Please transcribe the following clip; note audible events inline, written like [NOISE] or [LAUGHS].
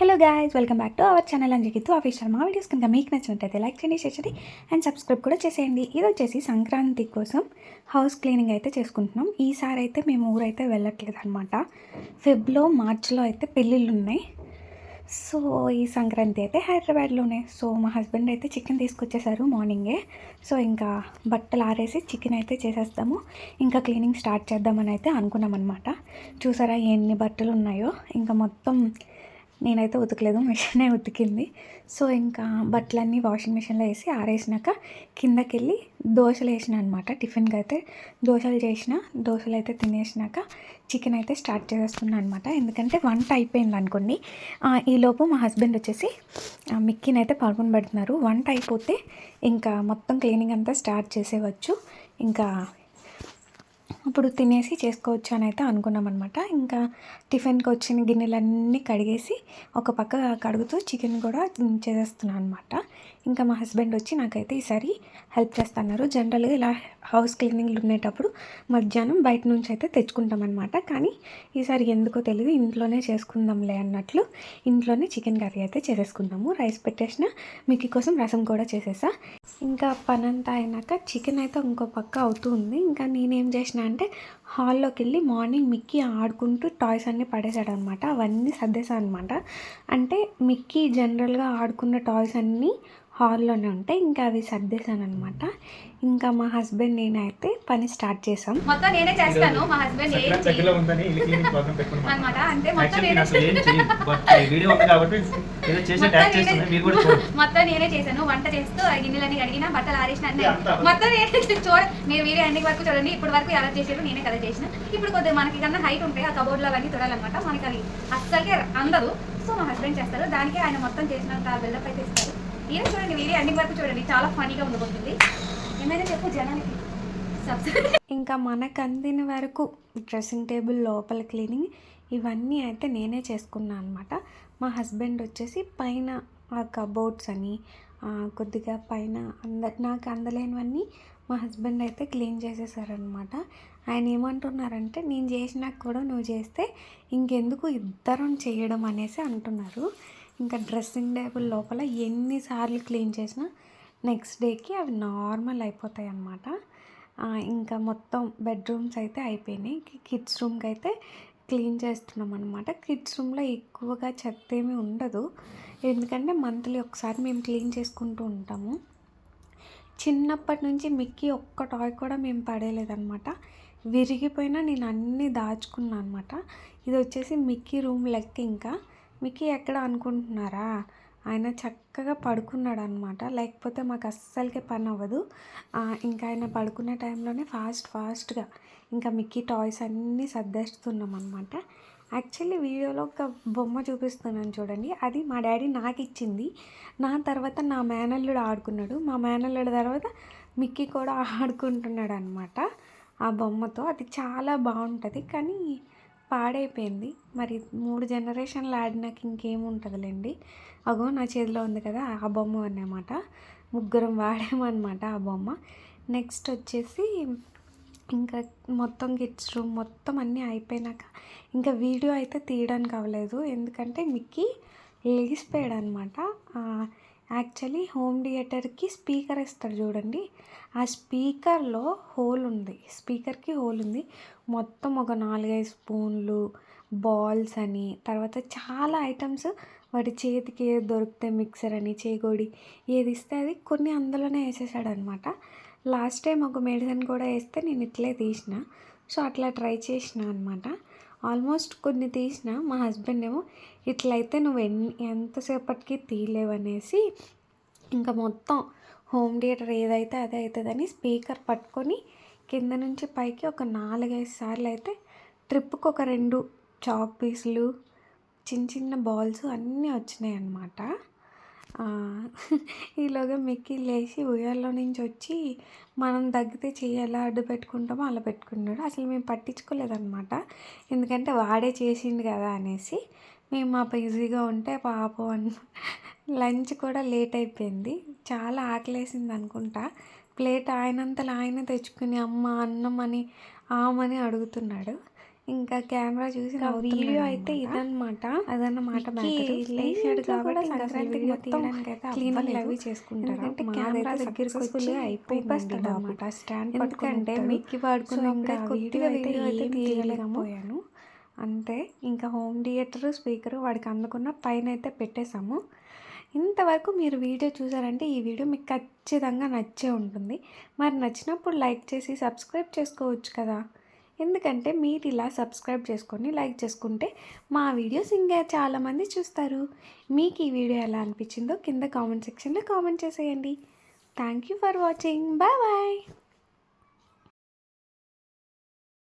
Hello guys welcome back to our channel office official మా videos కనుక మీకు నచ్చినట్టయితే లైక్ చేయండి షేర్ చేయండి అండ్ సబ్స్క్రైబ్ కూడా చేసేయండి. ఇది వచ్చేసి సంక్రాంతి కోసం హౌస్ క్లీనింగ్ అయితే చేసుకుంటున్నాం. ఈసారి అయితే మేము ఊరైతే వెళ్ళట్లేదు అనమాట ఫెబ్లో మార్చ్లో అయితే పెళ్ళిళ్ళు ఉన్నాయి. సో ఈ సంక్రాంతి అయితే హైదరాబాద్లోనే. సో మా హస్బెండ్ అయితే చికెన్ తీసుకొచ్చేసారు మార్నింగే సో ఇంకా బట్టలు ఆరేసి చికెన్ అయితే చేసేస్తాము. ఇంకా క్లీనింగ్ స్టార్ట్ చేద్దామని అయితే అనుకున్నాం అనమాట చూసారా ఎన్ని బట్టలు ఉన్నాయో. ఇంకా మొత్తం నేనైతే ఉతకలేదు మిషనే ఉతికింది. సో ఇంకా బట్టలన్నీ వాషింగ్ మిషన్లో వేసి ఆరేసినాక కిందకి వెళ్ళి దోశలు వేసిన అనమాట టిఫిన్కి అయితే. దోశలు చేసిన దోశలు అయితే తినేసినాక చికెన్ అయితే స్టార్ట్ చేసేస్తున్నాను అనమాట ఎందుకంటే వంట అయిపోయింది అనుకోండి. ఈలోపు మా హస్బెండ్ వచ్చేసి మిక్కీని అయితే పాల్గొని పెడుతున్నారు. వంట అయిపోతే ఇంకా మొత్తం క్లీనింగ్ అంతా స్టార్ట్ చేసేవచ్చు. ఇంకా అప్పుడు తినేసి చేసుకోవచ్చు అని అయితే అనుకున్నాం అనమాట ఇంకా టిఫిన్కి వచ్చిన గిన్నెలన్నీ కడిగేసి ఒక పక్క కడుగుతూ చికెన్ కూడా చేసేస్తున్నాను అనమాట ఇంకా మా హస్బెండ్ వచ్చి నాకైతే ఈసారి హెల్ప్ చేస్తున్నారు. జనరల్గా ఇలా హౌస్ క్లీనింగ్లు ఉండేటప్పుడు మధ్యాహ్నం బయట నుంచి అయితే తెచ్చుకుంటాం అనమాట కానీ ఈసారి ఎందుకో తెలియదు ఇంట్లోనే చేసుకుందాంలే అన్నట్లు ఇంట్లోనే చికెన్ కర్రీ అయితే చేసేసుకున్నాము. రైస్ పెట్టేసిన మిక్కీ కోసం రసం కూడా చేసేసా. ఇంకా పనంతా అయినాక చికెన్ అయితే ఇంకో పక్క అవుతూ ఉంది. ఇంకా నేనేం చేసిన అంటే హాల్లోకి వెళ్ళి మార్నింగ్ మిక్కీ ఆడుకుంటూ టాయ్స్ అన్నీ పడేసాడు అనమాట అవన్నీ సర్దేశాను అనమాట అంటే మిక్కీ జనరల్గా ఆడుకున్న టాయ్స్ అన్నీ హాల్లోనే ఉంటాయి. ఇంకా అవి సర్దేశాను అనమాట ఇంకా మా హస్బెండ్ నేనైతే పని స్టార్ట్ చేసాం మొత్తం నేనే చేస్తాను. మా హస్బెండ్ అనమాట. అంటే మొత్తం మొత్తం నేనే- చూడండి. మొత్తం నేనే చేశాను. వంట చేస్తూ ఆ గిన్నెలన్నీ కడిగిన బట్టలు ఆరేసిన అన్నీ. మొత్తం నేనే చూడ మీరు వీడియో ఎండింగ్ వరకు చూడండి. ఇప్పుడు వరకు ఎలా చేసారు నేనే కదా చేసిన. ఇప్పుడు కొద్దిగా మనకి కన్నా హైట్ ఉంటాయి ఆ కబోర్డ్లో అవన్నీ చూడాలన్నమాట మనకి అది అస్సలకే అందదు. సో మా హస్బెండ్ చేస్తారు. దానికి ఆయన మొత్తం చేసినంత బిల్డప్ అయితే ఇస్తారు. ఈయన చూడండి వీడియో ఎండింగ్ వరకు చూడండి. చాలా ఫనీగా ఉండబోతుంది. ఏమైనా చెప్పు జనానికి. ఇంకా మనకు అందిన వరకు డ్రెస్సింగ్ టేబుల్ లోపల క్లీనింగ్ ఇవన్నీ అయితే నేనే చేసుకున్నాను అనమాట మా హస్బెండ్ వచ్చేసి పైన ఆ కబోర్డ్స్ అని కొద్దిగా పైన అంద నాకు అందలేనివన్నీ మా హస్బెండ్ అయితే క్లీన్ చేసేసారనమాట ఆయన ఏమంటున్నారంటే నేను చేసినాక కూడా నువ్వు చేస్తే ఇంకెందుకు ఇద్దరం చేయడం అనేసి అంటున్నారు. ఇంకా డ్రెస్సింగ్ టేబుల్ లోపల ఎన్నిసార్లు క్లీన్ చేసినా నెక్స్ట్ డేకి అవి నార్మల్ అయిపోతాయి అన్నమాట ఇంకా మొత్తం బెడ్రూమ్స్ అయితే అయిపోయినాయి. కిడ్స్ రూమ్కి అయితే క్లీన్ చేస్తున్నాం అనమాట కిడ్స్ రూమ్లో ఎక్కువగా చెత్త ఏమీ ఉండదు. ఎందుకంటే మంత్లీ ఒకసారి మేము క్లీన్ చేసుకుంటూ ఉంటాము. చిన్నప్పటి నుంచి మిక్కీ ఒక్క టాయ్ కూడా మేము పడేయలేదన్నమాట. విరిగిపోయినా నేను అన్నీ దాచుకున్నాను అనమాట ఇది వచ్చేసి మిక్కీ రూమ్ లెక్క ఇంకా. మిక్కీ ఎక్కడ అనుకుంటున్నారా? ఆయన చక్కగా పడుకున్నాడు అనమాట లేకపోతే మాకు అస్సలకే పని అవ్వదు ఇంకా ఆయన పడుకునే టైంలోనే ఫాస్ట్ ఫాస్ట్గా ఇంకా మిక్కీ టాయ్స్ అన్నీ సర్దేస్తున్నాం అనమాట యాక్చువల్లీ వీడియోలో ఒక బొమ్మ చూపిస్తున్నాను చూడండి. అది మా డాడీ నాకు ఇచ్చింది నా తర్వాత నా మేనల్లుడు ఆడుకున్నాడు. మా మేనల్లుడు తర్వాత మిక్కీ కూడా ఆడుకుంటున్నాడు అనమాట ఆ బొమ్మతో అది చాలా బాగుంటుంది. కానీ పాడైపోయింది. మరి మూడు జనరేషన్లు ఆడినాక ఇంకేముంటుందిలేండి అగో నా చేతిలో ఉంది కదా ఆ బొమ్మ అన్నమాట. ముగ్గురం వాడామన్నమాట ఆ బొమ్మ. నెక్స్ట్ వచ్చేసి ఇంకా మొత్తం కిడ్స్ రూమ్ మొత్తం అన్నీ అయిపోయినాక ఇంకా వీడియో అయితే తీయడానికి అవ్వలేదు. ఎందుకంటే మిక్కీ లేచిపోయాడు అనమాట యాక్చువల్లీ హోమ్ థియేటర్కి స్పీకర్ ఇస్తాడు చూడండి. ఆ స్పీకర్లో హోల్ ఉంది. స్పీకర్కి హోల్ ఉంది. మొత్తం ఒక నాలుగైదు స్పూన్లు బాల్స్ అని తర్వాత చాలా ఐటమ్స్ వాటి చేతికి ఏది దొరికితే మిక్సర్ అని చేగోడి ఏది ఇస్తే అది కొన్ని అందులోనే వేసేసాడు అనమాట లాస్ట్ టైం ఒక మెడిసిన్ కూడా వేస్తే నేను ఇట్లే తీసిన. సో అట్లా ట్రై చేసిన అనమాట. ఆల్మోస్ట్ కొన్ని తీసిన మా హస్బెండ్ ఏమో ఇట్లయితే నువ్వు ఎన్ని ఎంతసేపటికి తీయలేవనేసి ఇంకా మొత్తం హోమ్ థియేటర్ ఏదైతే అదే అవుతుందని స్పీకర్ పట్టుకొని కింద నుంచి పైకి ఒక నాలుగైదు సార్లు అయితే ట్రిప్కి ఒక రెండు చాక్ పీసులు చిన్న చిన్న బాల్స్ అన్నీ వచ్చినాయి అన్నమాట [LAUGHS] ఈలోగా మిక్కి లేచి ఉయ్యాల్లో నుంచి వచ్చి మనం తగ్గితే చెయ్యి ఎలా అడ్డు పెట్టుకుంటామో అలా పెట్టుకున్నాడు. అసలు మేము పట్టించుకోలేదన్నమాట. ఎందుకంటే వాడే చేసిండు కదా అనేసి మేము మా బిజీగా ఉంటే పాపం అన్న [LAUGHS] లంచ్ కూడా లేట్ అయిపోయింది. చాలా ఆకలేసింది అనుకుంటా. ప్లేట్ ఆయనంతలో ఆయన తెచ్చుకుని అమ్మ అన్నం అని ఆమని అడుగుతున్నాడు. ఇంకా కెమెరా చూసి వీడియో అయితే. ఇదన్నమాట. అదన్నమాట లేచాడు కాబట్టి సంక్రాంతికి తీయడానికి అయితే. అవి చేసుకుంటారు. మాదైతే కెమెరా దగ్గరికి వచ్చి అయిపోయింది. అనమాట. స్టాండ్ ఎందుకంటే మిక్కీ ఇంకా కొద్దిగా వీడియో అయితే తీయలేకపోయాను. అంతే. ఇంకా హోమ్ థియేటర్ స్పీకర్ వాడికి అందుకున్న పైన అయితే పెట్టేశాము. ఇంతవరకు మీరు వీడియో చూసారంటే ఈ వీడియో మీకు ఖచ్చితంగా నచ్చే ఉంటుంది. మరి నచ్చినప్పుడు లైక్ చేసి సబ్స్క్రైబ్ చేసుకోవచ్చు కదా. ఎందుకంటే మీరు ఇలా సబ్స్క్రైబ్ చేసుకొని లైక్ చేసుకుంటే మా వీడియోస్ ఇంకా చాలామంది చూస్తారు. మీకు ఈ వీడియో ఎలా అనిపించిందో కింద కామెంట్ సెక్షన్లో కామెంట్ చేసేయండి. Thank you for watching. Bye bye.